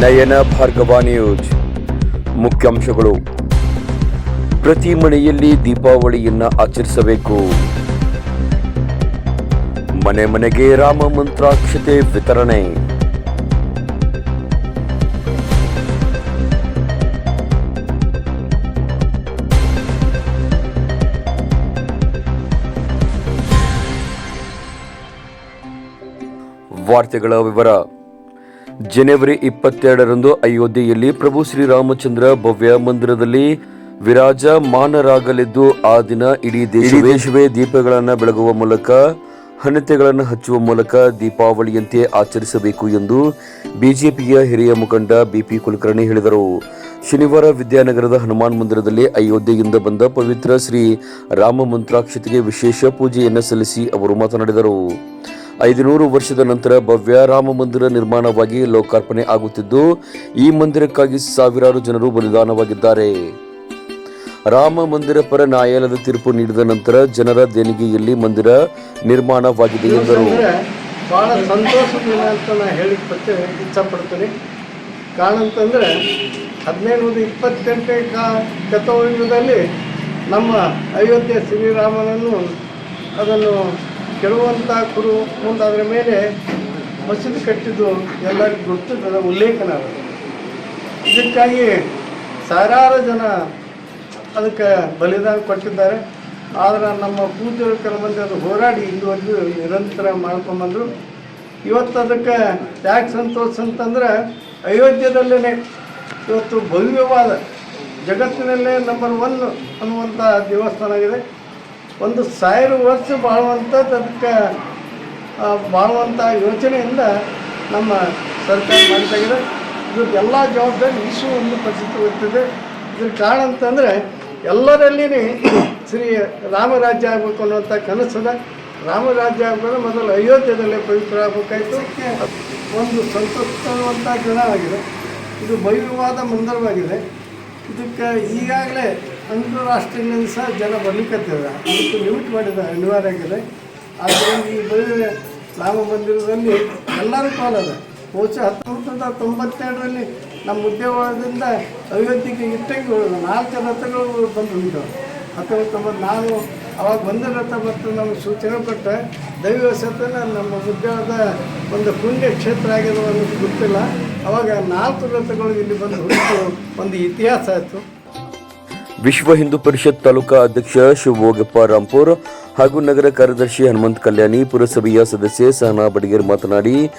ನಯನ Bhargava news ಮುಖ್ಯಾಂಶಗಳು. ಪ್ರತಿ ಮನೆಯಲ್ಲಿ ದೀಪಾವಳಿಯನ್ನ ಆಚರಿಸಬೇಕು. ಮನೆ ಮನೆಗೆ ರಾಮ ಮಂತ್ರಾಕ್ಷತೆ ವಿತರಣೆ. ವಾರ್ತೆಗಳ ವಿವರ. ಜನವರಿ ಇಪ್ಪತ್ತೆರಡರಂದು ಅಯೋಧ್ಯೆಯಲ್ಲಿ ಪ್ರಭು ಶ್ರೀರಾಮಚಂದ್ರ ಭವ್ಯ ಮಂದಿರದಲ್ಲಿ ವಿರಾಜ ಮಾನರಾಗಲಿದ್ದು ಆ ದಿನ ಇಡೀ ದೇಶ ದೇಶವೇ ದೀಪಗಳನ್ನು ಬೆಳಗುವ ಮೂಲಕ ಹಣತೆಗಳನ್ನು ಹಚ್ಚುವ ಮೂಲಕ ದೀಪಾವಳಿಯಂತೆ ಆಚರಿಸಬೇಕು ಎಂದು ಬಿಜೆಪಿಯ ಹಿರಿಯ ಮುಖಂಡ ಬಿಪಿ ಕುಲಕರ್ಣಿ ಹೇಳಿದರು. ಶನಿವಾರ ವಿದ್ಯಾನಗರದ ಹನುಮಾನ್ ಮಂದಿರದಲ್ಲಿ ಅಯೋಧ್ಯೆಯಿಂದ ಬಂದ ಪವಿತ್ರ ಶ್ರೀ ರಾಮ ಮಂತ್ರಾಕ್ಷತೆಗೆ ವಿಶೇಷ ಪೂಜೆಯನ್ನು ಸಲ್ಲಿಸಿ ಅವರು ಮಾತನಾಡಿದರು. ಐದುನೂರು ವರ್ಷದ ನಂತರ ಭವ್ಯ ರಾಮ ಮಂದಿರ ನಿರ್ಮಾಣವಾಗಿ ಲೋಕಾರ್ಪಣೆ ಆಗುತ್ತಿದ್ದು ಈ ಮಂದಿರಕ್ಕಾಗಿ ಸಾವಿರಾರು ಜನರು ಬಲಿದಾನವಾಗಿದ್ದಾರೆ. ರಾಮ ಮಂದಿರ ಪರ ನ್ಯಾಯಾಲಯದ ತೀರ್ಪು ನೀಡಿದ ನಂತರ ಜನರ ದೇಣಿಗೆಯಲ್ಲಿ ಮಂದಿರ ನಿರ್ಮಾಣವಾಗಿದೆ ಎಂದರು. ಬಹಳ ಸಂತೋಷದಿಂದ ಅಂತ ನಾನು ಹೇಳಿ ಪತ್ತೆ ಇಚ್ಛಪಡ್ತೀನಿ ಕಾರಣ ಅಂತಂದರೆ ಹದಿನೈದು ಇಪ್ಪತ್ತೆಂಟನೇ ಕಾ ಕಥೋಯುಗದಲ್ಲಿ ನಮ್ಮ ಅಯೋಧ್ಯೆ ಶ್ರೀರಾಮನನ್ನು ಅದನ್ನು ಕೆಡುವಂಥ ಗುರು ಮುಂದಾದ್ರ ಮೇಲೆ ಮಸೀದಿ ಕಟ್ಟಿದ್ದು ಎಲ್ಲರಿಗೂ ಗೊತ್ತು ಗೊತ್ತಿದ್ದದ ಉಲ್ಲೇಖನ ಇದಕ್ಕಾಗಿ ಸಾವಿರಾರು ಜನ ಅದಕ್ಕೆ ಬಲಿದಾನ ಕೊಟ್ಟಿದ್ದಾರೆ. ಆದರೆ ನಮ್ಮ ಪೂಜ್ಯರ ಕೆಲವೊಂದು ಅದು ಹೋರಾಡಿ ಇಲ್ಲಿವರೆಗೂ ನಿರಂತರ ಮಾಡ್ಕೊಂಬಂದರು ಇವತ್ತು ಅದಕ್ಕೆ ಯಾಕೆ ಸಂತೋಷ ಅಂತಂದ್ರೆ ಅಯೋಧ್ಯದಲ್ಲೇ ಇವತ್ತು ಭವ್ಯವಾದ ಜಗತ್ತಿನಲ್ಲೇ ನಂಬರ್ ಒನ್ ಅನ್ನುವಂಥ ದೇವಸ್ಥಾನ ಆಗಿದೆ. ಒಂದು ಸಾವಿರ ವರ್ಷ ಬಾಳುವಂಥದ್ದು ಅದಕ್ಕೆ ಬಾಳುವಂಥ ಯೋಚನೆಯಿಂದ ನಮ್ಮ ಸರ್ಕಾರ ಮಾಡ್ತಾಗಿದೆ ಎಲ್ಲ ಜವಾಬ್ದಾರಿ ವಿಶ್ವ ಒಂದು ಪರಿಸ್ಥಿತಿ ಹೋಗ್ತದೆ ಇದ್ರ ಕಾರಣ ಅಂತಂದರೆ ಎಲ್ಲರಲ್ಲಿ ಶ್ರೀ ರಾಮರಾಜ್ಯ ಆಗಬೇಕು ಅನ್ನುವಂಥ ಕನಸದ ರಾಮರಾಜ್ಯ ಆಗಬೇಕು ಮೊದಲು ಅಯೋಧ್ಯೆಯಲ್ಲೇ ಪವಿತ್ರ ಆಗಬೇಕಾಯ್ತು. ಒಂದು ಸಂತೋಷವಂಥ ಜನ ಆಗಿದೆ. ಇದು ಭವ್ಯವಾದ ಮಂದಿರವಾಗಿದೆ. ಇದಕ್ಕೆ ಈಗಾಗಲೇ ಅಂತಾರಾಷ್ಟ್ರೀಯದಿಂದ ಸಹ ಜನ ಬರ್ಲಿಕ್ಕತ್ತಿದ್ದಾರೆ. ಅದಕ್ಕೆ ಲಿಮಿಟ್ ಮಾಡಿದ ಅನಿವಾರ್ಯ ಆಗಿದೆ. ಆದ್ದರಿಂದ ಈ ಬರೀ ರಾಮ ಮಂದಿರದಲ್ಲಿ ಎಲ್ಲರೂ ಪಾಲದ ಬಹುಶಃ ಹತ್ತೊಂಬತ್ತು ನೂರ ತೊಂಬತ್ತೆರಡರಲ್ಲಿ ನಮ್ಮ ಉದ್ಯೋಗದಿಂದ ಅಯೋಧ್ಯೆಗೆ ಇಟ್ಟಂಗೆ ಉಳಿದ ನಾಲ್ಕು ರಥಗಳು ಬಂದು ಉಂಟು ಹತ್ತೊಂಬತ್ತು ತೊಂಬತ್ತು ನಾನು ಅವಾಗ ಬಂದ ರಥ ಮತ್ತು ನಮಗೆ ಸೂಚನೆ ಕೊಟ್ಟ ದೈವಸತನ ನಮ್ಮ ಉದ್ಯೋಗದ ಒಂದು ಪುಣ್ಯ ಕ್ಷೇತ್ರ ಆಗಿರೋ ಅನ್ನೋದು ಗೊತ್ತಿಲ್ಲ. ಅವಾಗ ನಾಲ್ಕು ರಥಗಳು ಇಲ್ಲಿ ಬಂದು ಒಂದು ಇತಿಹಾಸ ಆಯಿತು. ವಿಶ್ವ ಹಿಂದೂ ಪರಿಷತ್ ತಾಲೂಕಾ ಅಧ್ಯಕ್ಷ ಶಿವಭೋಗಪ್ಪ ರಾಂಪುರ್ ಹಾಗೂ ನಗರ ಕಾರ್ಯದರ್ಶಿ ಹನುಮಂತ್ ಕಲ್ಯಾಣಿ ಪುರಸಭೆಯ ಸದಸ್ಯೆ ಸಹನಾ ಬಡಿಗೇರ್ ಮಾತನಾಡಿ,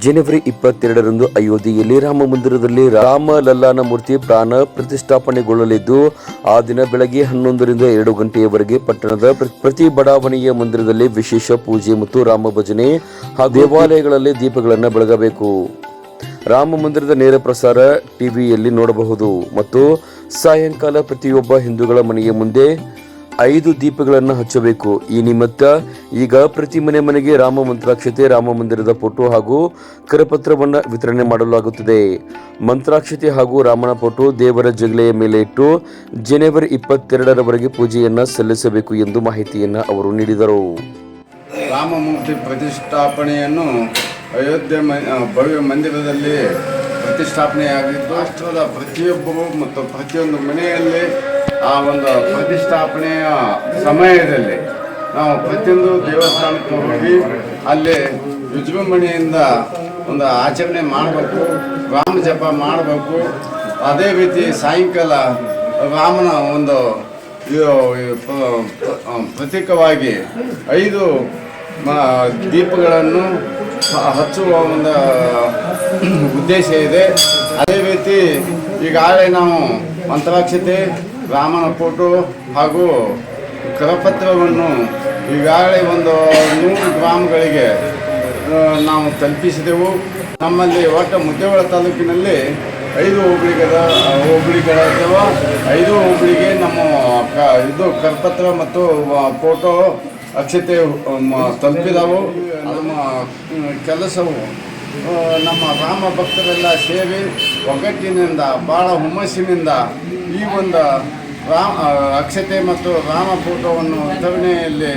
ಜನವರಿ ಇಪ್ಪತ್ತೆರಡರಂದು ಅಯೋಧ್ಯೆಯಲ್ಲಿ ರಾಮ ಮಂದಿರದಲ್ಲಿ ರಾಮ ಲಲ್ಲಾನ ಮೂರ್ತಿ ಪ್ರಾಣ ಪ್ರತಿಷ್ಠಾಪನೆಗೊಳ್ಳಲಿದ್ದು, ಆ ದಿನ ಬೆಳಗ್ಗೆ ಹನ್ನೊಂದರಿಂದ ಎರಡು ಗಂಟೆಯವರೆಗೆ ಪಟ್ಟಣದ ಪ್ರ- ಪ್ರತಿ ಬಡಾವಣೆಯ ಮಂದಿರದಲ್ಲಿ ವಿಶೇಷ ಪೂಜೆ ಮತ್ತು ರಾಮ ಭಜನೆ ಹಾಗೂ ದೇವಾಲಯಗಳಲ್ಲಿ ದೀಪಗಳನ್ನು ಬೆಳಗಬೇಕು. ರಾಮ ಮಂದಿರದ ನೇರ ಪ್ರಸಾರ ಟಿವಿಯಲ್ಲಿ ನೋಡಬಹುದು ಮತ್ತು ಸಾಯಂಕಾಲ ಪ್ರತಿಯೊಬ್ಬ ಹಿಂದೂಗಳ ಮನೆಯ ಮುಂದೆ ಐದು ದೀಪಗಳನ್ನು ಹಚ್ಚಬೇಕು. ಈ ನಿಮಿತ್ತ ಈಗ ಪ್ರತಿ ಮನೆ ಮನೆಗೆ ರಾಮ ಮಂತ್ರಾಕ್ಷತೆ, ರಾಮ ಮಂದಿರದ ಫೋಟೋ ಹಾಗೂ ಕರಪತ್ರವನ್ನು ವಿತರಣೆ ಮಾಡಲಾಗುತ್ತದೆ. ಮಂತ್ರಾಕ್ಷತೆ ಹಾಗೂ ರಾಮನ ಫೋಟೋ ದೇವರ ಜಗಲೆಯ ಮೇಲೆ ಇಟ್ಟು ಜನವರಿ ಇಪ್ಪತ್ತೆರಡರವರೆಗೆ ಪೂಜೆಯನ್ನು ಸಲ್ಲಿಸಬೇಕು ಎಂದು ಮಾಹಿತಿಯನ್ನು ಅವರು ನೀಡಿದರು. ರಾಮಮೂರ್ತಿ ಪ್ರತಿಷ್ಠಾಪನೆಯನ್ನು ಅಯೋಧ್ಯೆ ಮ ಭವ್ಯ ಮಂದಿರದಲ್ಲಿ ಪ್ರತಿಷ್ಠಾಪನೆಯಾಗಿದ್ದು ರಾಷ್ಟ್ರದ ಪ್ರತಿಯೊಬ್ಬರು ಮತ್ತು ಪ್ರತಿಯೊಂದು ಮನೆಯಲ್ಲಿ ಆ ಒಂದು ಪ್ರತಿಷ್ಠಾಪನೆಯ ಸಮಯದಲ್ಲಿ ನಾವು ಪ್ರತಿಯೊಂದು ದೇವಸ್ಥಾನಕ್ಕೆ ಹೋಗಿ ಅಲ್ಲಿ ವಿಜೃಂಭಣೆಯಿಂದ ಒಂದು ಆಚರಣೆ ಮಾಡಬೇಕು, ರಾಮ ಜಪ ಮಾಡಬೇಕು. ಅದೇ ರೀತಿ ಸಾಯಂಕಾಲ ರಾಮನ ಒಂದು ಪ್ರತೀಕವಾಗಿ ಐದು ದೀಪಗಳನ್ನು ಹಚ್ಚುವ ಒಂದು ಉದ್ದೇಶ ಇದೆ. ಅದೇ ರೀತಿ ಈಗಾಗಲೇ ನಾವು ಮಂತ್ರಾಕ್ಷತೆ, ರಾಮನ ಫೋಟೋ ಹಾಗೂ ಕರಪತ್ರವನ್ನು ಈಗಾಗಲೇ ಒಂದು ನೂರು ಗ್ರಾಮಗಳಿಗೆ ನಾವು ತಲುಪಿಸಿದೆವು. ನಮ್ಮಲ್ಲಿ ಒಟ್ಟು ಮುದ್ದೇವಳ ತಾಲೂಕಿನಲ್ಲಿ ಐದು ಹೋಬಳಿಗದ ಅಥವಾ ಐದು ಹೋಬಳಿಗೆ ನಮ್ಮ ಇದು ಕರಪತ್ರ ಮತ್ತು ಫೋಟೋ ಅಕ್ಷತೆ ತಲುಪಿದವು ನಮ್ಮ ಕೆಲಸವು ನಮ್ಮ ರಾಮ ಭಕ್ತರೆಲ್ಲ ಸೇರಿ ಒಗ್ಗಟ್ಟಿನಿಂದ ಭಾಳ ಹುಮ್ಮಸ್ಸಿನಿಂದ ಈ ಒಂದು ರಾಮ ಅಕ್ಷತೆ ಮತ್ತು ರಾಮ ಫೋಟೋವನ್ನು ವಿತರಣೆಯಲ್ಲಿ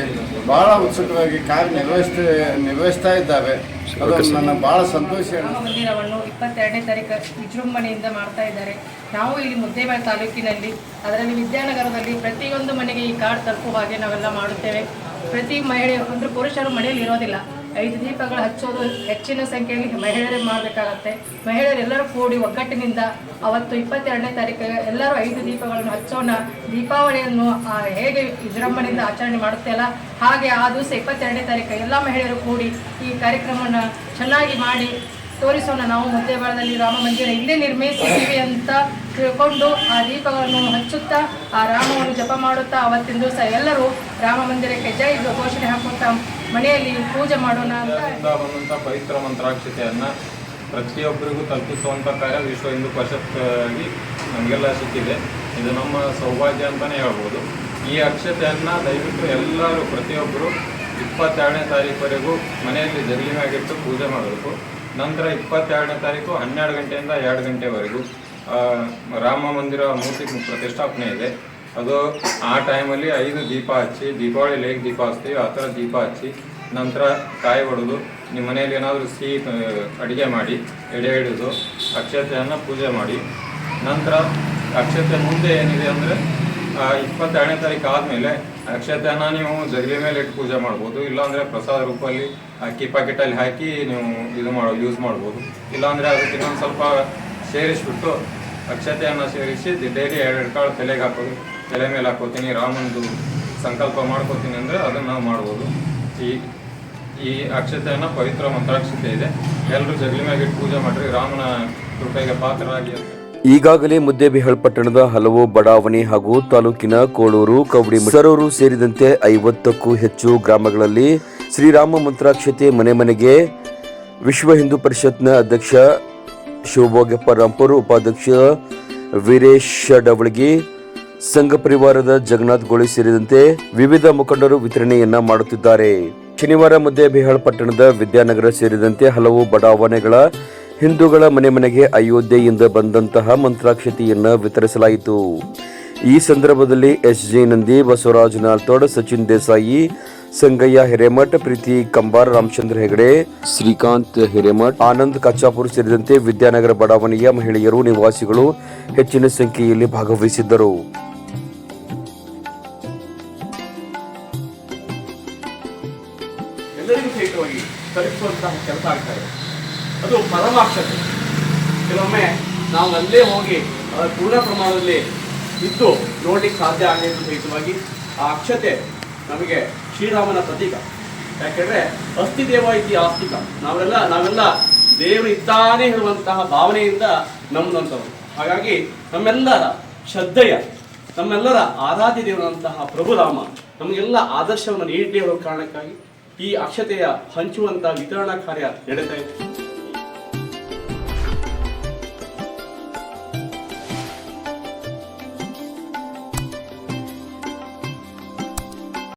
ಭಾಳ ಉತ್ಸುಕವಾಗಿ ಕಾರ್ಯ ನಿರ್ವಹಿಸ್ತಾ ನಿರ್ವಹಿಸ್ತಾ ಇದ್ದಾರೆ. ಅದು ನನ್ನ ಬಹಳ ಸಂತೋಷ. ರಾಮ ಮಂದಿರವನ್ನು ಇಪ್ಪತ್ತೆರಡನೇ ತಾರೀಕು ವಿಜೃಂಭಣೆಯಿಂದ ಮಾಡ್ತಾ ಇದ್ದಾರೆ. ನಾವು ಇಲ್ಲಿ ಮುದ್ದೇಬೇಳೆ ತಾಲೂಕಿನಲ್ಲಿ ಅದರಲ್ಲಿ ವಿದ್ಯಾನಗರದಲ್ಲಿ ಪ್ರತಿಯೊಂದು ಮನೆಗೆ ಈ ಕಾರ್ಡ್ ತಲುಪುವ ಹಾಗೆ ನಾವೆಲ್ಲ ಮಾಡುತ್ತೇವೆ. ಪ್ರತಿ ಮಹಿಳೆ, ಅಂದರೆ ಪುರುಷರು ಮನೆಯಲ್ಲಿ ಇರೋದಿಲ್ಲ. ಐದು ದೀಪಗಳು ಹಚ್ಚೋದು ಹೆಚ್ಚಿನ ಸಂಖ್ಯೆಯಲ್ಲಿ ಮಹಿಳೆಯರೇ ಮಾಡಬೇಕಾಗತ್ತೆ. ಮಹಿಳೆಯರೆಲ್ಲರೂ ಕೂಡಿ ಒಗ್ಗಟ್ಟಿನಿಂದ ಅವತ್ತು ಇಪ್ಪತ್ತೆರಡನೇ ತಾರೀಕಿಗೆ ಎಲ್ಲರೂ ಐದು ದೀಪಗಳನ್ನು ಹಚ್ಚೋಣ. ದೀಪಾವಳಿಯನ್ನು ಹೇಗೆ ವಿಜೃಂಭಣೆಯಿಂದ ಆಚರಣೆ ಮಾಡುತ್ತೇವಲ್ಲ ಹಾಗೆ ಆ ದಿವಸ ಇಪ್ಪತ್ತೆರಡನೇ ತಾರೀಕು ಎಲ್ಲ ಮಹಿಳೆಯರು ಕೂಡಿ ಈ ಕಾರ್ಯಕ್ರಮವನ್ನು ಚೆನ್ನಾಗಿ ಮಾಡಿ ತೋರಿಸೋಣ. ನಾವು ಮುದ್ದೇಬಾಳದಲ್ಲಿ ರಾಮ ಮಂದಿರ ಇಲ್ಲೇ ನಿರ್ಮಿಸಿದ್ದೀವಿ ಅಂತ ತಿಳ್ಕೊಂಡು ಆ ದೀಪಗಳನ್ನು ಹಚ್ಚುತ್ತಾ, ಆ ರಾಮವನ್ನು ಜಪ ಮಾಡುತ್ತಾ ಅವತ್ತಿನ ದಿವಸ ಎಲ್ಲರೂ ರಾಮ ಮಂದಿರಕ್ಕೆ ಜೈ ಘೋಷಣೆ ಹಾಕುತ್ತಾ ಮನೆಯಲ್ಲಿ ಪೂಜೆ ಮಾಡೋಣ ಅಂತ ಇಂದ ಬಂದಂಥ ಪವಿತ್ರ ಮಂತ್ರಾಕ್ಷತೆಯನ್ನು ಪ್ರತಿಯೊಬ್ಬರಿಗೂ ತಲುಪಿಸುವಂಥ ಕಾರ್ಯ ವಿಶ್ವ ಹಿಂದೂ ಪರಿಷತ್ ಆಗಿ ನಮಗೆಲ್ಲ ಸಿಕ್ಕಿದೆ. ಇದು ನಮ್ಮ ಸೌಭಾಗ್ಯ ಅಂತಲೇ ಹೇಳ್ಬೋದು. ಈ ಅಕ್ಷತೆಯನ್ನು ದಯವಿಟ್ಟು ಎಲ್ಲರೂ ಪ್ರತಿಯೊಬ್ಬರು ಇಪ್ಪತ್ತೆರಡನೇ ತಾರೀಕುವರೆಗೂ ಮನೆಯಲ್ಲಿ ಜಗಲಿ ಮ್ಯಾಗಿಟ್ಟು ಪೂಜೆ ಮಾಡಬೇಕು. ನಂತರ ಇಪ್ಪತ್ತೆರಡನೇ ತಾರೀಕು ಹನ್ನೆರಡು ಗಂಟೆಯಿಂದ ಎರಡು ಗಂಟೆವರೆಗೂ ರಾಮ ಮಂದಿರ ಮೂರ್ತಿ ಪ್ರತಿಷ್ಠಾಪನೆ ಇದೆ. ಅದು ಆ ಟೈಮಲ್ಲಿ ಐದು ದೀಪ ಹಚ್ಚಿ, ದೀಪಾವಳಿ ಹೇಗೆ ದೀಪ ಹಚ್ತೀವಿ, ಆ ಥರ ದೀಪ ಹಚ್ಚಿ, ನಂತರ ಕಾಯಿ ಹೊಡೆದು ನಿಮ್ಮ ಮನೆಯಲ್ಲಿ ಏನಾದರೂ ಸಿಹಿ ಅಡುಗೆ ಮಾಡಿ, ಎಡೆ ಹಿಡಿದು ಅಕ್ಷತೆಯನ್ನು ಪೂಜೆ ಮಾಡಿ. ನಂತರ ಅಕ್ಷತೆ ಮುಂದೆ ಏನಿದೆ ಅಂದರೆ ಇಪ್ಪತ್ತೆರಡನೇ ತಾರೀಕು ಆದಮೇಲೆ ಅಕ್ಷತೆಯನ್ನು ನೀವು ಜಗಲಿ ಮೇಲೆ ಇಟ್ಟು ಪೂಜೆ ಮಾಡ್ಬೋದು. ಇಲ್ಲಾಂದರೆ ಪ್ರಸಾದ ರೂಪದಲ್ಲಿ ಅಕ್ಕಿ ಪ್ಯಾಕೆಟಲ್ಲಿ ಹಾಕಿ ನೀವು ಇದು ಮಾಡೋ ಯೂಸ್ ಮಾಡ್ಬೋದು. ಇಲ್ಲಾಂದರೆ ಅದಕ್ಕೆ ಇನ್ನೊಂದು ಸ್ವಲ್ಪ ಸೇರಿಸ್ಬಿಟ್ಟು ಅಕ್ಷತೆಯನ್ನು ಸೇರಿಸಿ ಡೈಲಿ ಎರಡೆರಡು ಕಾಳು ತಲೆಗೆ ಹಾಕೋದು. ತಲೆ ಮೇಲೆ ಹಾಕೋತೀನಿ ರಾಮಂದು ಸಂಕಲ್ಪ ಮಾಡ್ಕೋತೀನಿ ಅಂದರೆ ಅದನ್ನು ನಾವು ಮಾಡ್ಬೋದು. ಈ ಈ ಅಕ್ಷತೆಯನ್ನು ಪವಿತ್ರ ಮಂತ್ರಾಕ್ಷತೆ ಇದೆ. ಎಲ್ಲರೂ ಜಗಲಿ ಮ್ಯಾಗಿಟ್ಟು ಪೂಜೆ ಮಾಡಿರಿ, ರಾಮನ ಕೃಪೆಗೆ ಪಾತ್ರರಾಗಿ ಈಗಾಗಲೇ ಮುದ್ದೇಬಿಹಾಳ್ ಪಟ್ಟಣದ ಹಲವು ಬಡಾವಣೆ ಹಾಗೂ ತಾಲೂಕಿನ ಕೋಳೂರು, ಕವಡಿ ಸರೂರು ಸೇರಿದಂತೆ ಐವತ್ತಕ್ಕೂ ಹೆಚ್ಚು ಗ್ರಾಮಗಳಲ್ಲಿ ಶ್ರೀರಾಮ ಮಂತ್ರಾಕ್ಷತೆ ಮನೆ ಮನೆಗೆ ವಿಶ್ವ ಹಿಂದೂ ಪರಿಷತ್ನ ಅಧ್ಯಕ್ಷ ಶಿವಭೋಗಪ್ಪ ರಾಂಪುರ್, ಉಪಾಧ್ಯಕ್ಷ ವೀರೇಶ್ ಡವಳಗಿ ಸಂಘ ಪರಿವಾರದ ಜಗನ್ನಾಥ್ ಗೋಳಿ ಸೇರಿದಂತೆ ವಿವಿಧ ಮುಖಂಡರು ವಿತರಣೆಯನ್ನ ಮಾಡುತ್ತಿದ್ದಾರೆ. ಶನಿವಾರ ಮುದ್ದೇಬಿಹಾಳ್ ಪಟ್ಟಣದ ವಿದ್ಯಾನಗರ ಸೇರಿದಂತೆ ಹಲವು ಬಡಾವಣೆಗಳ ಹಿಂದೂಗಳ ಮನೆ ಮನೆಗೆ ಅಯೋಧ್ಯೆಯಿಂದ ಬಂದಂತಹ ಮಂತ್ರಾಕ್ಷತೆಯನ್ನು ವಿತರಿಸಲಾಯಿತು. ಈ ಸಂದರ್ಭದಲ್ಲಿ ಎಸ್ ಜಿ ನಂದಿ, ಬಸವರಾಜ್ ನಾಲ್ತೋಡ್, ಸಚಿನ್ ದೇಸಾಯಿ, ಸಂಗಯ್ಯ ಹಿರೇಮಠ್, ಪ್ರೀತಿ ಕಂಬಾರ್, ರಾಮಚಂದ್ರ ಹೆಗಡೆ, ಶ್ರೀಕಾಂತ್ ಹಿರೇಮಠ್, ಆನಂದ್ ಕಚ್ಚಾಪುರ್ ಸೇರಿದಂತೆ ವಿದ್ಯಾನಗರ ಬಡಾವಣೆಯ ಮಹಿಳೆಯರು, ನಿವಾಸಿಗಳು ಹೆಚ್ಚಿನ ಸಂಖ್ಯೆಯಲ್ಲಿ ಭಾಗವಹಿಸಿದ್ದರು. ತಲುಪಿಸುವಂತಹ ಕೆಲಸ ಆಗ್ತಾ ಇದೆ ಅದು ಪರಮಾಕ್ಷತೆ ಕೆಲವೊಮ್ಮೆ ನಾವು ಅಲ್ಲೇ ಹೋಗಿ ಪೂರ್ಣ ಪ್ರಮಾಣದಲ್ಲಿ ಇದ್ದು ನೋಡ್ಲಿಕ್ಕೆ ಸಾಧ್ಯ ಆಗಲಿಲ್ಲ ಸಹಿತವಾಗಿ ಆ ಅಕ್ಷತೆ ನಮಗೆ ಶ್ರೀರಾಮನ ಪ್ರತೀಕ. ಯಾಕೆಂದ್ರೆ ಅಸ್ಥಿ ದೇವ ಇತಿ ಆಸ್ತಿಕ. ನಾವೆಲ್ಲ ನಾವೆಲ್ಲ ದೇವರು ಇದ್ದಾನೆ ಹೇಳುವಂತಹ ಭಾವನೆಯಿಂದ ನಮ್ಮದಂಥವ್ರು ಹಾಗಾಗಿ ನಮ್ಮೆಲ್ಲರ ಶ್ರದ್ಧೆಯ, ನಮ್ಮೆಲ್ಲರ ಆರಾಧ್ಯ ದೇವರಂತಹ ಪ್ರಭುರಾಮ ನಮಗೆಲ್ಲ ಆದರ್ಶವನ್ನು ನೀಡಲಿ ಕಾರಣಕ್ಕಾಗಿ ಈ ಅಕ್ಷತೆಯ ಹಂಚುವಂತ ವಿತರಣಾ ಕಾರ್ಯ ಇದೆ